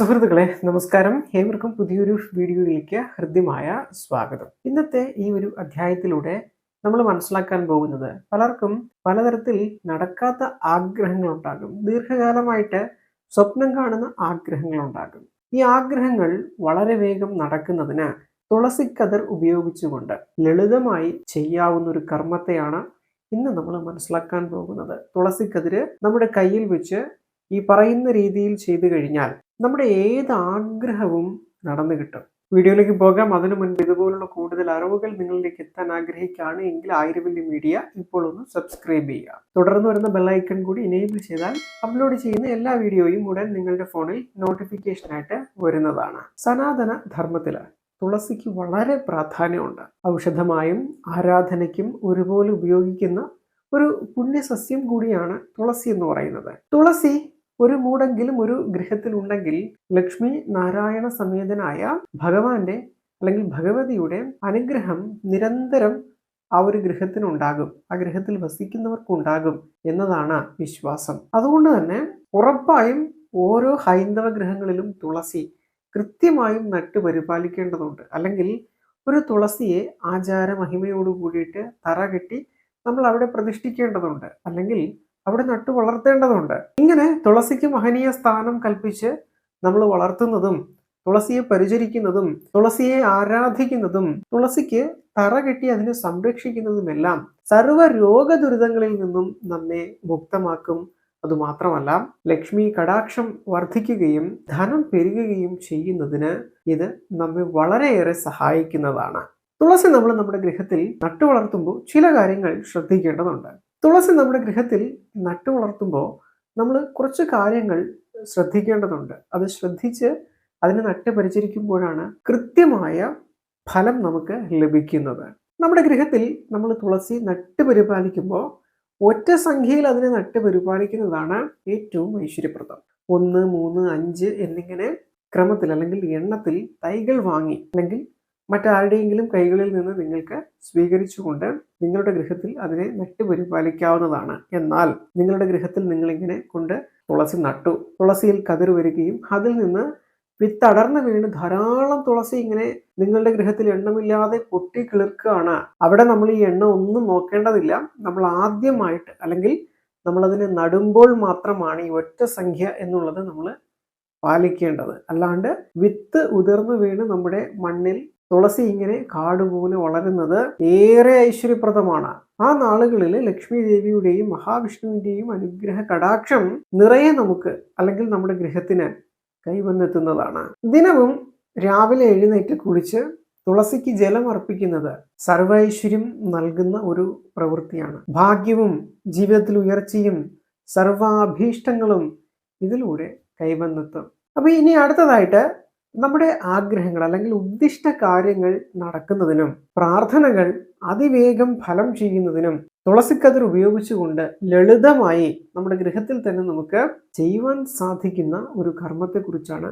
സുഹൃത്തുക്കളെ നമസ്കാരം. ഏവർക്കും പുതിയൊരു വീഡിയോയിലേക്ക് ഹൃദ്യമായ സ്വാഗതം. ഇന്നത്തെ ഈ ഒരു അധ്യായത്തിലൂടെ നമ്മൾ മനസ്സിലാക്കാൻ പോകുന്നത് പലർക്കും പലതരത്തിൽ നടക്കാത്ത ആഗ്രഹങ്ങൾ ഉണ്ടാകും ദീർഘകാലമായിട്ട് സ്വപ്നം കാണുന്ന ആഗ്രഹങ്ങൾ ഉണ്ടാകും ഈ ആഗ്രഹങ്ങൾ വളരെ വേഗം നടക്കുന്നതിന് തുളസിക്കതിർ ഉപയോഗിച്ചുകൊണ്ട് ലളിതമായി ചെയ്യാവുന്ന ഒരു കർമ്മത്തെയാണ് ഇന്ന് നമ്മൾ മനസ്സിലാക്കാൻ പോകുന്നത്. തുളസിക്കതിര് നമ്മുടെ കയ്യിൽ വെച്ച് ഈ പറയുന്ന രീതിയിൽ ചെയ്തു കഴിഞ്ഞാൽ നമ്മുടെ ഏത് ആഗ്രഹവും നടന്നു കിട്ടും. വീഡിയോയിലേക്ക് പോകാം. അതിനു മുൻപ് ഇതുപോലുള്ള കൂടുതൽ അറിവുകൾ നിങ്ങളിലേക്ക് എത്താൻ ആഗ്രഹിക്കുകയാണ് എങ്കിൽ ആയിരവല്ലി മീഡിയ ഇപ്പോൾ ഒന്ന് സബ്സ്ക്രൈബ് ചെയ്യുക. തുടർന്ന് വരുന്ന ബെല്ലൈക്കൺ കൂടി എനേബിൾ ചെയ്താൽ അപ്ലോഡ് ചെയ്യുന്ന എല്ലാ വീഡിയോയും ഉടൻ നിങ്ങളുടെ ഫോണിൽ നോട്ടിഫിക്കേഷനായിട്ട് വരുന്നതാണ്. സനാതന ധർമ്മത്തിൽ തുളസിക്ക് വളരെ പ്രാധാന്യമുണ്ട്. ഔഷധമായും ആരാധനയ്ക്കും ഒരുപോലെ ഉപയോഗിക്കുന്ന ഒരു പുണ്യസസ്യം കൂടിയാണ് തുളസി എന്ന് പറയുന്നത്. തുളസി ഒരു മൂടെങ്കിലും ഒരു ഗൃഹത്തിൽ ഉണ്ടെങ്കിൽ ലക്ഷ്മി നാരായണ സമേതനായ ഭഗവാന്റെ അല്ലെങ്കിൽ ഭഗവതിയുടെ അനുഗ്രഹം നിരന്തരം ആ ഒരു ഗൃഹത്തിനുണ്ടാകും. ആ ഗൃഹത്തിൽ വസിക്കുന്നവർക്കുണ്ടാകും എന്നതാണ് വിശ്വാസം. അതുകൊണ്ട് തന്നെ ഉറപ്പായും ഓരോ ഹൈന്ദവ ഗൃഹങ്ങളിലും തുളസി കൃത്യമായും നട്ട് പരിപാലിക്കേണ്ടതുണ്ട്. അല്ലെങ്കിൽ ഒരു തുളസിയെ ആചാര മഹിമയോട് കൂടിയിട്ട് തറ കെട്ടി നമ്മൾ അവിടെ പ്രതിഷ്ഠിക്കേണ്ടതുണ്ട്. അല്ലെങ്കിൽ അവിടെ നട്ടു വളർത്തേണ്ടതുണ്ട്. ഇങ്ങനെ തുളസിക്ക് മഹനീയ സ്ഥാനം കൽപ്പിച്ച് നമ്മൾ വളർത്തുന്നതും തുളസിയെ പരിചരിക്കുന്നതും തുളസിയെ ആരാധിക്കുന്നതും തുളസിക്ക് തറ കെട്ടി അതിനെ സംരക്ഷിക്കുന്നതുമെല്ലാം സർവ രോഗദുരിതങ്ങളിൽ നിന്നും നമ്മെ മുക്തമാക്കും. അതുമാത്രമല്ല ലക്ഷ്മി കടാക്ഷം വർദ്ധിക്കുകയും ധനം പെരുകുകയും ചെയ്യുന്നതിന് ഇത് നമ്മെ വളരെയേറെ സഹായിക്കുന്നതാണ്. തുളസി നമ്മൾ നമ്മുടെ ഗൃഹത്തിൽ നട്ടു വളർത്തുമ്പോൾ ചില കാര്യങ്ങൾ ശ്രദ്ധിക്കേണ്ടതുണ്ട്. തുളസി നമ്മുടെ ഗൃഹത്തിൽ നട്ടു വളർത്തുമ്പോൾ നമ്മൾ കുറച്ച് കാര്യങ്ങൾ ശ്രദ്ധിക്കേണ്ടതുണ്ട്. അത് ശ്രദ്ധിച്ച് അതിനെ നട്ട് പരിചരിക്കുമ്പോഴാണ് കൃത്യമായ ഫലം നമുക്ക് ലഭിക്കുന്നത്. നമ്മുടെ ഗൃഹത്തിൽ നമ്മൾ തുളസി നട്ട് പരിപാലിക്കുമ്പോൾ ഒറ്റ സംഖ്യയിൽ അതിനെ നട്ട് പരിപാലിക്കുന്നതാണ് ഏറ്റവും ഐശ്വര്യപ്രദം. ഒന്ന് മൂന്ന് അഞ്ച് എന്നിങ്ങനെ ക്രമത്തിൽ അല്ലെങ്കിൽ എണ്ണത്തിൽ തൈകൾ വാങ്ങി അല്ലെങ്കിൽ മറ്റാരുടെയെങ്കിലും കൈകളിൽ നിന്ന് നിങ്ങൾക്ക് സ്വീകരിച്ചുകൊണ്ട് നിങ്ങളുടെ ഗൃഹത്തിൽ അതിനെ നട്ടുപരിപാലിക്കാവുന്നതാണ്. എന്നാൽ നിങ്ങളുടെ ഗൃഹത്തിൽ നിങ്ങളിങ്ങനെ കൊണ്ട് തുളസി നട്ടു. തുളസിയിൽ കതിർ വരികയും അതിൽ നിന്ന് വിത്തടർന്ന് വീണ് ധാരാളം തുളസി ഇങ്ങനെ നിങ്ങളുടെ ഗൃഹത്തിൽ എണ്ണമില്ലാതെ പൊട്ടി കിളിർക്കുകയാണ്. അവിടെ നമ്മൾ ഈ എണ്ണ ഒന്നും നോക്കേണ്ടതില്ല. നമ്മൾ ആദ്യമായിട്ട് അല്ലെങ്കിൽ നമ്മളതിനെ നടുമ്പോൾ മാത്രമാണ് ഈ ഒറ്റ സംഖ്യ എന്നുള്ളത് നമ്മൾ പാലിക്കേണ്ടത്. അല്ലാണ്ട് വിത്ത് ഉതിർന്നു വീണ് നമ്മുടെ മണ്ണിൽ തുളസി ഇങ്ങനെ കാടുപോലെ വളരുന്നത് ഏറെ ഐശ്വര്യപ്രദമാണ്. ആ നാളുകളിൽ ലക്ഷ്മി ദേവിയുടെയും മഹാവിഷ്ണുവിന്റെയും അനുഗ്രഹ കടാക്ഷം നിറയെ നമുക്ക് അല്ലെങ്കിൽ നമ്മുടെ ഗൃഹത്തിന് കൈവന്നെത്തുന്നതാണ്. ദിനവും രാവിലെ എഴുന്നേറ്റ് കുളിച്ച് തുളസിക്ക് ജലം അർപ്പിക്കുന്നത് സർവൈശ്വര്യം നൽകുന്ന ഒരു പ്രവൃത്തിയാണ്. ഭാഗ്യവും ജീവിതത്തിൽ ഉയർച്ചയും സർവാഭീഷ്ടങ്ങളും ഇതിലൂടെ കൈവന്നെത്തും. അപ്പൊ ഇനി അടുത്തതായിട്ട് നമ്മുടെ ആഗ്രഹങ്ങൾ അല്ലെങ്കിൽ ഉദ്ദിഷ്ട കാര്യങ്ങൾ നടക്കുന്നതിനും പ്രാർത്ഥനകൾ അതിവേഗം ഫലം ചെയ്യുന്നതിനും തുളസിക്കതിർ ഉപയോഗിച്ചുകൊണ്ട് ലളിതമായി നമ്മുടെ ഗൃഹത്തിൽ തന്നെ നമുക്ക് ചെയ്യുവാൻ സാധിക്കുന്ന ഒരു കർമ്മത്തെക്കുറിച്ചാണ്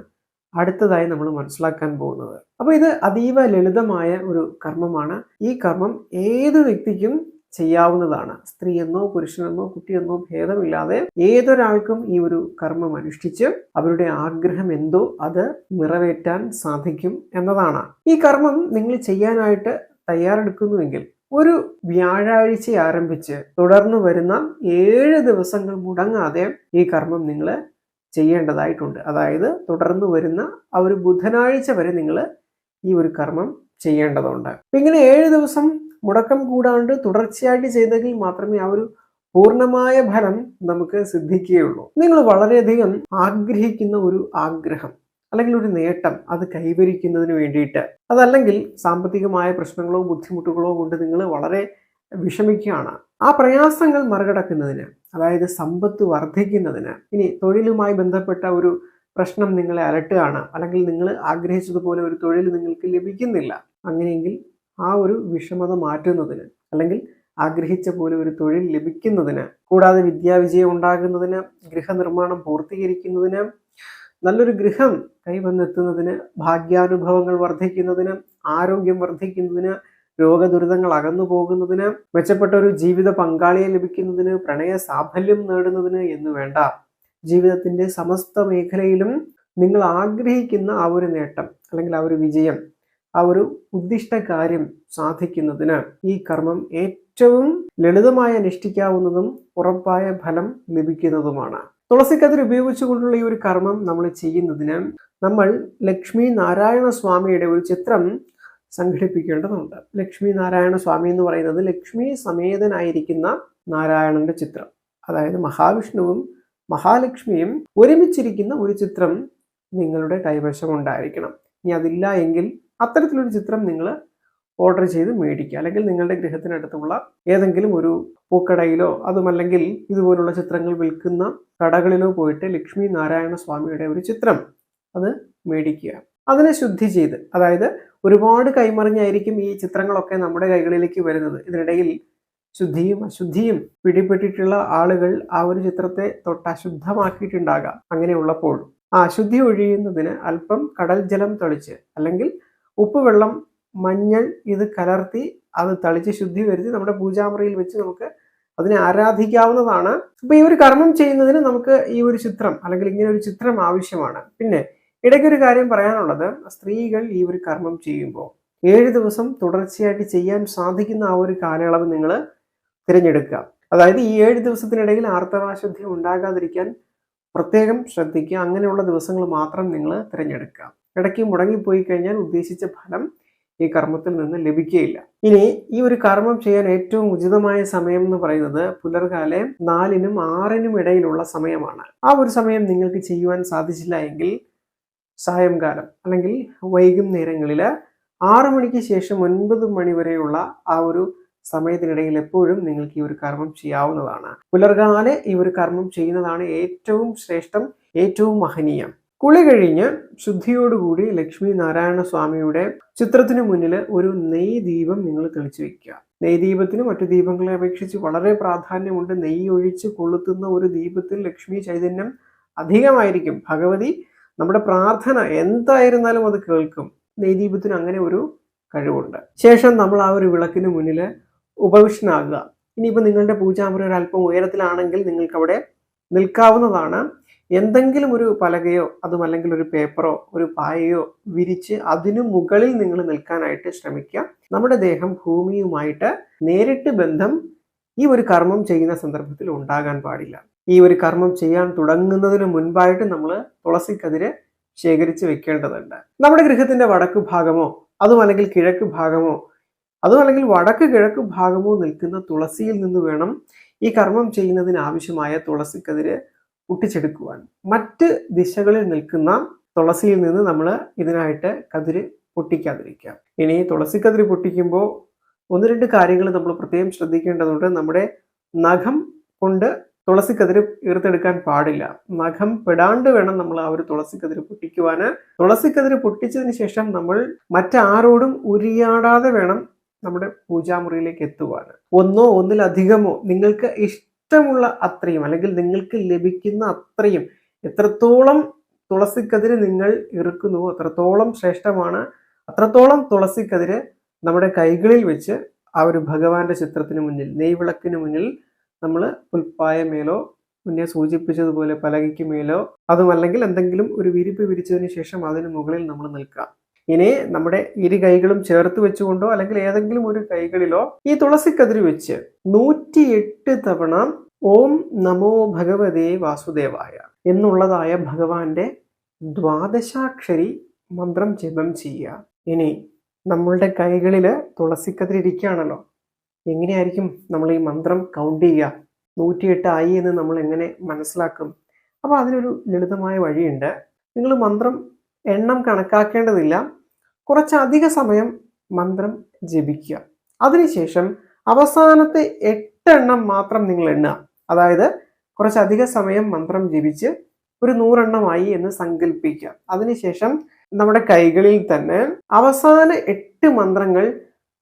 അടുത്തതായി നമ്മൾ മനസ്സിലാക്കാൻ പോകുന്നത്. അപ്പോൾ ഇത് അതീവ ലളിതമായ ഒരു കർമ്മമാണ്. ഈ കർമ്മം ഏത് വ്യക്തിക്കും ചെയ്യാവുന്നതാണ്. സ്ത്രീ എന്നോ പുരുഷനെന്നോ കുട്ടിയെന്നോ ഭേദമില്ലാതെ ഏതൊരാൾക്കും ഈ ഒരു കർമ്മം അനുഷ്ഠിച്ച് അവരുടെ ആഗ്രഹം എന്തോ അത് നിറവേറ്റാൻ സാധിക്കും എന്നതാണ്. ഈ കർമ്മം നിങ്ങൾ ചെയ്യാനായിട്ട് തയ്യാറെടുക്കുന്നുവെങ്കിൽ ഒരു വ്യാഴാഴ്ച ആരംഭിച്ച് തുടർന്ന് വരുന്ന ഏഴ് ദിവസങ്ങൾ മുടങ്ങാതെ ഈ കർമ്മം നിങ്ങൾ ചെയ്യേണ്ടതായിട്ടുണ്ട്. അതായത് തുടർന്ന് വരുന്ന ആ ഒരു ബുധനാഴ്ച വരെ നിങ്ങൾ ഈ ഒരു കർമ്മം ചെയ്യേണ്ടതുണ്ട്. ഇങ്ങനെ ഏഴ് ദിവസം മുടക്കം കൂടാണ്ട് തുടർച്ചയായിട്ട് ചെയ്തെങ്കിൽ മാത്രമേ ആ ഒരു പൂർണമായ ഫലം നമുക്ക് സിദ്ധിക്കുകയുള്ളൂ. നിങ്ങൾ വളരെയധികം ആഗ്രഹിക്കുന്ന ഒരു ആഗ്രഹം അല്ലെങ്കിൽ ഒരു നേട്ടം അത് കൈവരിക്കുന്നതിന് വേണ്ടിയിട്ട് അതല്ലെങ്കിൽ സാമ്പത്തികമായ പ്രശ്നങ്ങളോ ബുദ്ധിമുട്ടുകളോ കൊണ്ട് നിങ്ങൾ വളരെ വിഷമിക്കുകയാണ്. ആ പ്രയാസങ്ങൾ മറികടക്കുന്നതിന് അതായത് സമ്പത്ത് വർദ്ധിക്കുന്നതിന് ഇനി തൊഴിലുമായി ബന്ധപ്പെട്ട ഒരു പ്രശ്നം നിങ്ങളെ അലട്ടുകയാണ് അല്ലെങ്കിൽ നിങ്ങൾ ആഗ്രഹിച്ചതുപോലെ ഒരു തൊഴിൽ നിങ്ങൾക്ക് ലഭിക്കുന്നില്ല. അങ്ങനെയെങ്കിൽ ആ ഒരു വിഷമത മാറ്റുന്നതിന് അല്ലെങ്കിൽ ആഗ്രഹിച്ച പോലെ ഒരു തൊഴിൽ ലഭിക്കുന്നതിന് കൂടാതെ വിദ്യാവിജയം ഉണ്ടാകുന്നതിന് ഗൃഹനിർമ്മാണം പൂർത്തീകരിക്കുന്നതിന് നല്ലൊരു ഗൃഹം കൈവന്നെത്തുന്നതിന് ഭാഗ്യാനുഭവങ്ങൾ വർദ്ധിക്കുന്നതിന് ആരോഗ്യം വർദ്ധിക്കുന്നതിന് രോഗദുരിതങ്ങൾ അകന്നു പോകുന്നതിന് മെച്ചപ്പെട്ട ഒരു ജീവിത പങ്കാളിയെ ലഭിക്കുന്നതിന് പ്രണയ സാഫല്യം നേടുന്നതിന് എന്ന് വേണ്ട. ജീവിതത്തിന്റെ സമസ്ത മേഖലയിലും നിങ്ങൾ ആഗ്രഹിക്കുന്ന ആ ഒരു നേട്ടം അല്ലെങ്കിൽ ആ ഒരു വിജയം ആ ഒരു ഉദ്ദിഷ്ട കാര്യം സാധിക്കുന്നതിന് ഈ കർമ്മം ഏറ്റവും ലളിതമായി അനുഷ്ഠിക്കാവുന്നതും ഉറപ്പായ ഫലം ലഭിക്കുന്നതുമാണ്. തുളസിക്കതിർ ഉപയോഗിച്ചുകൊണ്ടുള്ള ഈ ഒരു കർമ്മം നമ്മൾ ചെയ്യുന്നതിന് നമ്മൾ ലക്ഷ്മി നാരായണ സ്വാമിയുടെ ഒരു ചിത്രം സംഘടിപ്പിക്കേണ്ടതുണ്ട്. ലക്ഷ്മി നാരായണ സ്വാമി എന്ന് പറയുന്നത് ലക്ഷ്മി സമേതനായിരിക്കുന്ന നാരായണന്റെ ചിത്രം. അതായത് മഹാവിഷ്ണുവും മഹാലക്ഷ്മിയും ഒരുമിച്ചിരിക്കുന്ന ഒരു ചിത്രം നിങ്ങളുടെ കൈവശം ഉണ്ടായിരിക്കണം. ഇനി അതില്ല എങ്കിൽ അത്തരത്തിലൊരു ചിത്രം നിങ്ങൾ ഓർഡർ ചെയ്ത് മേടിക്കുക. അല്ലെങ്കിൽ നിങ്ങളുടെ ഗൃഹത്തിനടുത്തുള്ള ഏതെങ്കിലും ഒരു പൂക്കടയിലോ അതുമല്ലെങ്കിൽ ഇതുപോലുള്ള ചിത്രങ്ങൾ വിൽക്കുന്ന കടകളിലോ പോയിട്ട് ലക്ഷ്മി നാരായണ സ്വാമിയുടെ ഒരു ചിത്രം അത് മേടിക്കുക. അതിനെ ശുദ്ധി ചെയ്ത് അതായത് ഒരുപാട് കൈമറിഞ്ഞായിരിക്കും ഈ ചിത്രങ്ങളൊക്കെ നമ്മുടെ കൈകളിലേക്ക് വരുന്നത്. ഇതിനിടയിൽ ശുദ്ധിയും അശുദ്ധിയും പിടിപെട്ടിട്ടുള്ള ആളുകൾ ആ ഒരു ചിത്രത്തെ തൊട്ട് അശുദ്ധമാക്കിയിട്ടുണ്ടാകാം അങ്ങനെയുള്ളപ്പോൾ ആ അശുദ്ധി ഒഴിയുന്നതിന് അല്പം കടൽ ജലം തളിച്ച് അല്ലെങ്കിൽ ഉപ്പുവെള്ളം മഞ്ഞൾ ഇത് കലർത്തി അത് തളിച്ച് ശുദ്ധി വരുത്തി നമ്മുടെ പൂജാമുറിയിൽ വെച്ച് നമുക്ക് അതിനെ ആരാധിക്കാവുന്നതാണ്. അപ്പൊ ഈ ഒരു കർമ്മം ചെയ്യുന്നതിന് നമുക്ക് ഈ ഒരു ചിത്രം അല്ലെങ്കിൽ ഇങ്ങനെ ഒരു ചിത്രം ആവശ്യമാണ്. പിന്നെ ഇടയ്ക്കൊരു കാര്യം പറയാനുള്ളത്. സ്ത്രീകൾ ഈ ഒരു കർമ്മം ചെയ്യുമ്പോൾ ഏഴ് ദിവസം തുടർച്ചയായിട്ട് ചെയ്യാൻ സാധിക്കുന്ന ആ ഒരു കാലയളവ് നിങ്ങൾ തിരഞ്ഞെടുക്കുക. അതായത് ഈ ഏഴ് ദിവസത്തിനിടയിൽ ആർത്തവാശുദ്ധി ഉണ്ടാകാതിരിക്കാൻ പ്രത്യേകം ശ്രദ്ധിക്കുക. അങ്ങനെയുള്ള ദിവസങ്ങൾ മാത്രം നിങ്ങൾ തിരഞ്ഞെടുക്കുക. ഇടയ്ക്ക് മുടങ്ങിപ്പോയി കഴിഞ്ഞാൽ ഉദ്ദേശിച്ച ഫലം ഈ കർമ്മത്തിൽ നിന്ന് ലഭിക്കുകയില്ല ഇനി ഈ ഒരു കർമ്മം ചെയ്യാൻ ഏറ്റവും ഉചിതമായ സമയം എന്ന് പറയുന്നത് പുലർകാലെ നാലിനും ആറിനും ഇടയിലുള്ള സമയമാണ്. ആ ഒരു സമയം നിങ്ങൾക്ക് ചെയ്യുവാൻ സാധിച്ചില്ല എങ്കിൽ സായംകാലം അല്ലെങ്കിൽ വൈകുന്നേരങ്ങളിൽ ആറു മണിക്ക് ശേഷം ഒൻപത് മണി വരെയുള്ള ആ ഒരു സമയത്തിനിടയിൽ എപ്പോഴും നിങ്ങൾക്ക് ഈ ഒരു കർമ്മം ചെയ്യാവുന്നതാണ്. പുലർകാലെ ഈ ഒരു കർമ്മം ചെയ്യുന്നതാണ് ഏറ്റവും ശ്രേഷ്ഠം ഏറ്റവും മഹനീയം. കുളി കഴിഞ്ഞ് ശുദ്ധിയോടുകൂടി ലക്ഷ്മി നാരായണ സ്വാമിയുടെ ചിത്രത്തിന് മുന്നിൽ ഒരു നെയ് ദീപം നിങ്ങൾ തെളിച്ചു വെക്കുക. നെയ് ദീപത്തിന് മറ്റു ദീപങ്ങളെ അപേക്ഷിച്ച് വളരെ പ്രാധാന്യമുണ്ട്. നെയ്യ് ഒഴിച്ച് കൊളുത്തുന്ന ഒരു ദീപത്തിൽ ലക്ഷ്മി ചൈതന്യം അധികമായിരിക്കും. ഭഗവതി നമ്മുടെ പ്രാർത്ഥന എന്തായിരുന്നാലും അത് കേൾക്കും. നെയ് ദീപത്തിന് അങ്ങനെ ഒരു കഴിവുണ്ട്. ശേഷം നമ്മൾ ആ ഒരു വിളക്കിന് മുന്നിൽ ഉപവിഷ്ടനാകുക ഇനിയിപ്പോൾ നിങ്ങളുടെ പൂജാമുറി ഒരു അല്പം ഉയരത്തിലാണെങ്കിൽ നിങ്ങൾക്ക് അവിടെ നിൽക്കാവുന്നതാണ് എന്തെങ്കിലും ഒരു പലകയോ അതുമല്ലെങ്കിൽ ഒരു പേപ്പറോ ഒരു പായയോ വിരിച്ച് അതിനു മുകളിൽ നിങ്ങൾ നിൽക്കാനായിട്ട് ശ്രമിക്കുക. നമ്മുടെ ദേഹം ഭൂമിയുമായിട്ട് നേരിട്ട് ബന്ധം ഈ ഒരു കർമ്മം ചെയ്യുന്ന സന്ദർഭത്തിൽ ഉണ്ടാകാൻ പാടില്ല. ഈ ഒരു കർമ്മം ചെയ്യാൻ തുടങ്ങുന്നതിന് മുൻപായിട്ട് നമ്മൾ തുളസിക്കതിര് ശേഖരിച്ച് വെക്കേണ്ടതുണ്ട്. നമ്മുടെ ഗൃഹത്തിന്റെ വടക്ക് ഭാഗമോ അതുമല്ലെങ്കിൽ കിഴക്ക് ഭാഗമോ അതുമല്ലെങ്കിൽ വടക്ക് കിഴക്ക് ഭാഗമോ നിൽക്കുന്ന തുളസിയിൽ നിന്ന് വേണം ഈ കർമ്മം ചെയ്യുന്നതിന് ആവശ്യമായ തുളസിക്കതിര് പൊട്ടിച്ചെടുക്കുവാൻ. മറ്റ് ദിശകളിൽ നിൽക്കുന്ന തുളസിയിൽ നിന്ന് നമ്മൾ ഇതിനായിട്ട് കതിര് പൊട്ടിക്കാതിരിക്കാം. ഇനി തുളസി കതിര് പൊട്ടിക്കുമ്പോൾ ഒന്ന് രണ്ട് കാര്യങ്ങൾ നമ്മൾ പ്രത്യേകം ശ്രദ്ധിക്കേണ്ടതുണ്ട്. നമ്മുടെ നഖം കൊണ്ട് തുളസി കതിര് ഈർത്തെടുക്കാൻ പാടില്ല. നഖം പെടാണ്ട് വേണം നമ്മൾ ആ ഒരു തുളസി കതിര് പൊട്ടിക്കുവാൻ തുളസി കതിര് പൊട്ടിച്ചതിന് ശേഷം നമ്മൾ മറ്റാരോടും ഉരിയാടാതെ വേണം നമ്മുടെ പൂജാമുറിയിലേക്ക് എത്തുവാൻ ഒന്നോ ഒന്നിലധികമോ നിങ്ങൾക്ക് ഇഷ്ടമുള്ള അത്രയും അല്ലെങ്കിൽ നിങ്ങൾക്ക് ലഭിക്കുന്ന അത്രയും എത്രത്തോളം തുളസിക്കതിര് നിങ്ങൾ ഇറുക്കുന്നുവോ അത്രത്തോളം ശ്രേഷ്ഠമാണ് അത്രത്തോളം തുളസിക്കതിര് നമ്മുടെ കൈകളിൽ വെച്ച് ആ ഒരു ഭഗവാന്റെ ചിത്രത്തിന് മുന്നിൽ നെയ്വിളക്കിന് മുന്നിൽ നമ്മൾ പുൽപ്പായമേലോ മുന്നേ സൂചിപ്പിച്ചതുപോലെ പലകയ്ക്ക് മേലോ അതുമല്ലെങ്കിൽ എന്തെങ്കിലും ഒരു വിരിപ്പ് വിരിച്ചതിന് ശേഷം അതിന് മുകളിൽ നമ്മൾ നിൽക്കുക ഇനി നമ്മുടെ ഇരു കൈകളും ചേർത്ത് വെച്ചുകൊണ്ടോ അല്ലെങ്കിൽ ഏതെങ്കിലും ഒരു കൈകളിലോ ഈ തുളസിക്കതിരി വെച്ച് നൂറ്റിയെട്ട് തവണ ഓം നമോ ഭഗവതേ വാസുദേവായ എന്നുള്ളതായ ഭഗവാന്റെ ദ്വാദശാക്ഷരി മന്ത്രം ജപം ചെയ്യുക. ഇനി നമ്മളുടെ കൈകളിൽ തുളസിക്കതിരി ഇരിക്കുകയാണല്ലോ. എങ്ങനെയായിരിക്കും നമ്മൾ ഈ മന്ത്രം കൗണ്ട് ചെയ്യുക? നൂറ്റിയെട്ട് ആയി എന്ന് നമ്മൾ എങ്ങനെ മനസ്സിലാക്കും? അപ്പോൾ അതിനൊരു ലളിതമായ വഴിയുണ്ട്. നിങ്ങൾ മന്ത്രം എണ്ണം കണക്കാക്കേണ്ടതില്ല. കുറച്ചധിക സമയം മന്ത്രം ജപിക്കുക. അതിനുശേഷം അവസാനത്തെ എട്ടെണ്ണം മാത്രം നിങ്ങൾ എണ്ണുക. അതായത് കുറച്ചധിക സമയം മന്ത്രം ജപിച്ച് ഒരു നൂറെണ്ണമായി എന്ന് സങ്കല്പിക്കുക അതിനുശേഷം നമ്മുടെ കൈകളിൽ തന്നെ അവസാന എട്ട് മന്ത്രങ്ങൾ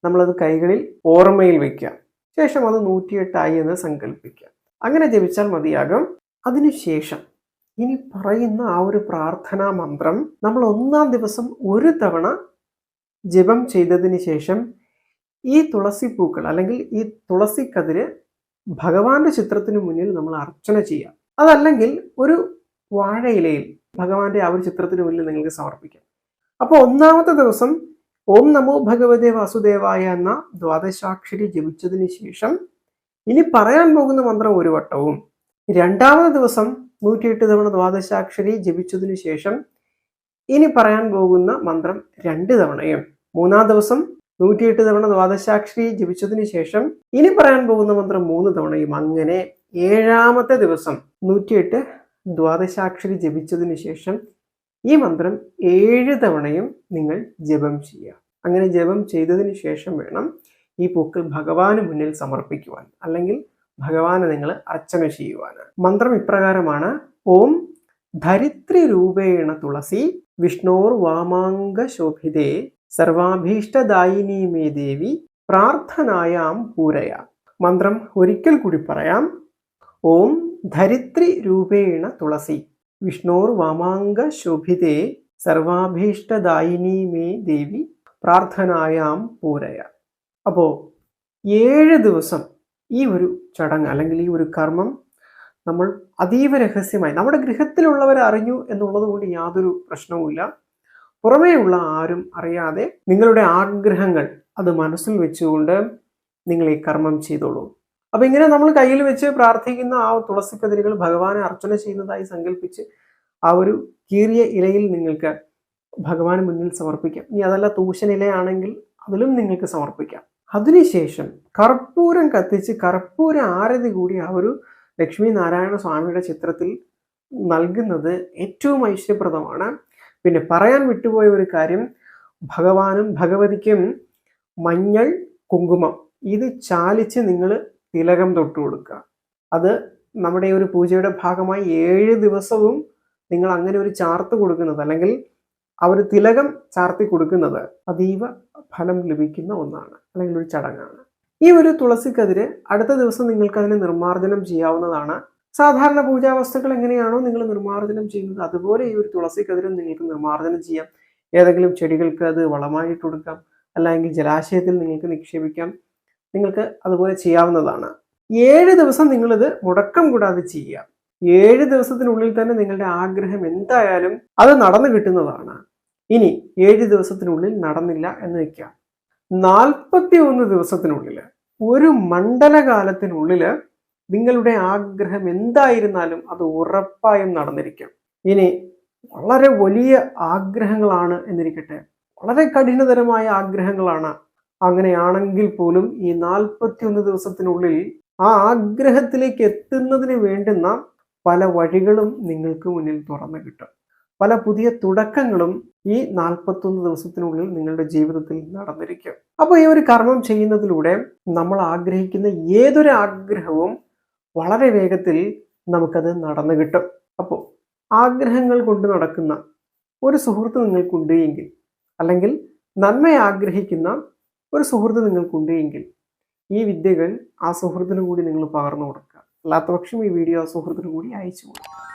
നമ്മളത് കൈകളിൽ ഓർമ്മയിൽ വെക്കുക. ശേഷം അത് നൂറ്റിയെട്ടായി എന്ന് സങ്കല്പിക്കുക അങ്ങനെ ജപിച്ചാൽ മതിയാകും. അതിനുശേഷം ഇനി പറയുന്ന ആ ഒരു പ്രാർത്ഥനാ മന്ത്രം നമ്മൾ ഒന്നാം ദിവസം ഒരു തവണ ജപം ചെയ്തതിന് ശേഷം ഈ തുളസി പൂക്കൾ അല്ലെങ്കിൽ ഈ തുളസി കതിര് ഭഗവാന്റെ ചിത്രത്തിന് മുന്നിൽ നമ്മൾ അർച്ചന ചെയ്യാം അതല്ലെങ്കിൽ ഒരു വാഴയിലയിൽ ഭഗവാന്റെ ആ ഒരു ചിത്രത്തിന് മുന്നിൽ നിങ്ങൾക്ക് സമർപ്പിക്കാം. അപ്പോൾ ഒന്നാമത്തെ ദിവസം ഓം നമോ ഭഗവതേ വാസുദേവായ എന്ന ദ്വാദശാക്ഷരി ജപിച്ചതിന് ശേഷം ഇനി പറയാൻ പോകുന്ന മന്ത്രം ഒരു വട്ടവും. രണ്ടാമത്തെ ദിവസം നൂറ്റിയെട്ട് തവണ ദ്വാദശാക്ഷരി ജപിച്ചതിന് ശേഷം ഇനി പറയാൻ പോകുന്ന മന്ത്രം രണ്ട് തവണയും. മൂന്നാം ദിവസം നൂറ്റിയെട്ട് തവണ ദ്വാദശാക്ഷരി ജപിച്ചതിന് ശേഷം ഇനി പറയാൻ പോകുന്ന മന്ത്രം മൂന്ന് തവണയും. അങ്ങനെ ഏഴാമത്തെ ദിവസം നൂറ്റിയെട്ട് ദ്വാദശാക്ഷരി ജപിച്ചതിന് ശേഷം ഈ മന്ത്രം ഏഴ് തവണയും നിങ്ങൾ ജപം ചെയ്യുക. അങ്ങനെ ജപം ചെയ്തതിന് ശേഷം വേണം ഈ പൂക്കൾ ഭഗവാന് മുന്നിൽ സമർപ്പിക്കുവാൻ അല്ലെങ്കിൽ ഭഗവാനെ നിങ്ങൾ അർച്ചന ചെയ്യുവാനാണ് മന്ത്രം ഇപ്രകാരമാണ്. ഓം ധരിത്രി രൂപേണ തുളസി വിഷ്ണോർ വാമാങ്ക ശോഭിതേ സർവാഭീഷ്ടദായിനി മേ ദേവി പ്രാർത്ഥനായാം പൂരയ. മന്ത്രം ഒരിക്കൽ കൂടി പറയാം. ഓം ധരിത്രി രൂപേണ തുളസി. വിഷ്ണോർ വാമാങ്ക സർവാഭീഷ്ടദായിനി മേ ദേവി പ്രാർത്ഥനായാം പൂരയ. അപ്പോൾ ഏഴ് ദിവസം ഈ ഒരു ചടങ്ങ് അല്ലെങ്കിൽ ഈ ഒരു കർമ്മം നമ്മൾ അതീവ രഹസ്യമായി നമ്മുടെ ഗൃഹത്തിലുള്ളവർ അറിഞ്ഞു എന്നുള്ളത് കൊണ്ട് യാതൊരു പ്രശ്നവുമില്ല പുറമേയുള്ള ആരും അറിയാതെ നിങ്ങളുടെ ആഗ്രഹങ്ങൾ അത് മനസ്സിൽ വെച്ചുകൊണ്ട് നിങ്ങൾ ഈ കർമ്മം ചെയ്തോളൂ. അപ്പൊ ഇങ്ങനെ നമ്മൾ കയ്യിൽ വെച്ച് പ്രാർത്ഥിക്കുന്ന ആ തുളസി കതിരുകൾ ഭഗവാനെ അർച്ചന ചെയ്യുന്നതായി സങ്കല്പിച്ച് ആ ഒരു കീറിയ ഇലയിൽ നിങ്ങൾക്ക് ഭഗവാന് മുന്നിൽ സമർപ്പിക്കാം. ഇനി അതല്ല തൂശൻ ഇലയാണെങ്കിൽ അതിലും നിങ്ങൾക്ക് സമർപ്പിക്കാം. അതിനുശേഷം കർപ്പൂരം കത്തിച്ച് കർപ്പൂര ആരതി കൂടി ആ ഒരു ലക്ഷ്മി നാരായണ സ്വാമിയുടെ ചിത്രത്തിൽ നൽകുന്നത് ഏറ്റവും ഐശ്വര്യപ്രദമാണ്. പിന്നെ പറയാൻ വിട്ടുപോയ ഒരു കാര്യം ഭഗവാനും ഭഗവതിക്കും മഞ്ഞൾ കുങ്കുമം ഇത് ചാലിച്ച് നിങ്ങൾ തിലകം തൊട്ട് കൊടുക്കുക. അത് നമ്മുടെ ഒരു പൂജയുടെ ഭാഗമായി ഏഴ് ദിവസവും നിങ്ങൾ അങ്ങനെ ഒരു ചാർത്ത് കൊടുക്കുന്നത് അല്ലെങ്കിൽ ആ ഒരു തിലകം ചാർത്തി കൊടുക്കുന്നത് അതീവ ഫലം ലഭിക്കുന്ന ഒന്നാണ് അല്ലെങ്കിൽ ഒരു ചടങ്ങാണ്. ഈ ഒരു തുളസിക്കതിര് അടുത്ത ദിവസം നിങ്ങൾക്ക് അതിനെ നിർമ്മാർജനം ചെയ്യാവുന്നതാണ്. സാധാരണ പൂജാവസ്തുക്കൾ എങ്ങനെയാണോ നിങ്ങൾ നിർമ്മാർജനം ചെയ്യുന്നത് അതുപോലെ ഈ ഒരു തുളസിക്കതിരും നിങ്ങൾക്ക് നിർമ്മാർജനം ചെയ്യാം. ഏതെങ്കിലും ചെടികൾക്ക് അത് വളമായിട്ട് കൊടുക്കാം അല്ലെങ്കിൽ ജലാശയത്തിൽ നിങ്ങൾക്ക് നിക്ഷേപിക്കാം. നിങ്ങൾക്ക് അതുപോലെ ചെയ്യാവുന്നതാണ്. ഏഴ് ദിവസം നിങ്ങളിത് മുടക്കം കൂടാതെ ചെയ്യാം ഏഴ് ദിവസത്തിനുള്ളിൽ തന്നെ നിങ്ങളുടെ ആഗ്രഹം എന്തായാലും അത് നടന്നു കിട്ടുന്നതാണ്. ഇനി ഏഴ് ദിവസത്തിനുള്ളിൽ നടന്നില്ല എന്ന് വെക്കാം നാൽപ്പത്തി ഒന്ന് ദിവസത്തിനുള്ളിൽ ഒരു മണ്ഡലകാലത്തിനുള്ളിൽ നിങ്ങളുടെ ആഗ്രഹം എന്തായിരുന്നാലും അത് ഉറപ്പായും നടന്നിരിക്കും. ഇനി വളരെ വലിയ ആഗ്രഹങ്ങളാണ് എന്നിരിക്കട്ടെ. വളരെ കഠിനതരമായ ആഗ്രഹങ്ങളാണ്. അങ്ങനെയാണെങ്കിൽ പോലും ഈ നാൽപ്പത്തി ഒന്ന് ദിവസത്തിനുള്ളിൽ ആ ആഗ്രഹത്തിലേക്ക് എത്തുന്നതിന് വേണ്ടുന്ന പല വഴികളും നിങ്ങൾക്ക് മുന്നിൽ തുറന്നു കിട്ടും. പല പുതിയ തുടക്കങ്ങളും ഈ നാൽപ്പത്തൊന്ന് ദിവസത്തിനുള്ളിൽ നിങ്ങളുടെ ജീവിതത്തിൽ നടന്നിരിക്കും. അപ്പോൾ ഈ ഒരു കർമ്മം ചെയ്യുന്നതിലൂടെ നമ്മൾ ആഗ്രഹിക്കുന്ന ഏതൊരു ആഗ്രഹവും വളരെ വേഗത്തിൽ നമുക്കത് നടന്നു കിട്ടും. അപ്പോൾ ആഗ്രഹങ്ങൾ കൊണ്ട് നടക്കുന്ന ഒരു സുഹൃത്ത് നിങ്ങൾക്കുണ്ട് എങ്കിൽ അല്ലെങ്കിൽ നന്മ ആഗ്രഹിക്കുന്ന ഒരു സുഹൃത്ത് നിങ്ങൾക്കുണ്ട് എങ്കിൽ ഈ വിദ്യകൾ ആ സുഹൃത്തിനു കൂടി നിങ്ങൾ പകർന്നു കൊടുക്കുക. അല്ലാത്തപക്ഷം ഈ വീഡിയോ ആ സുഹൃത്തിനു കൂടി അയച്ചു കൊടുക്കുക.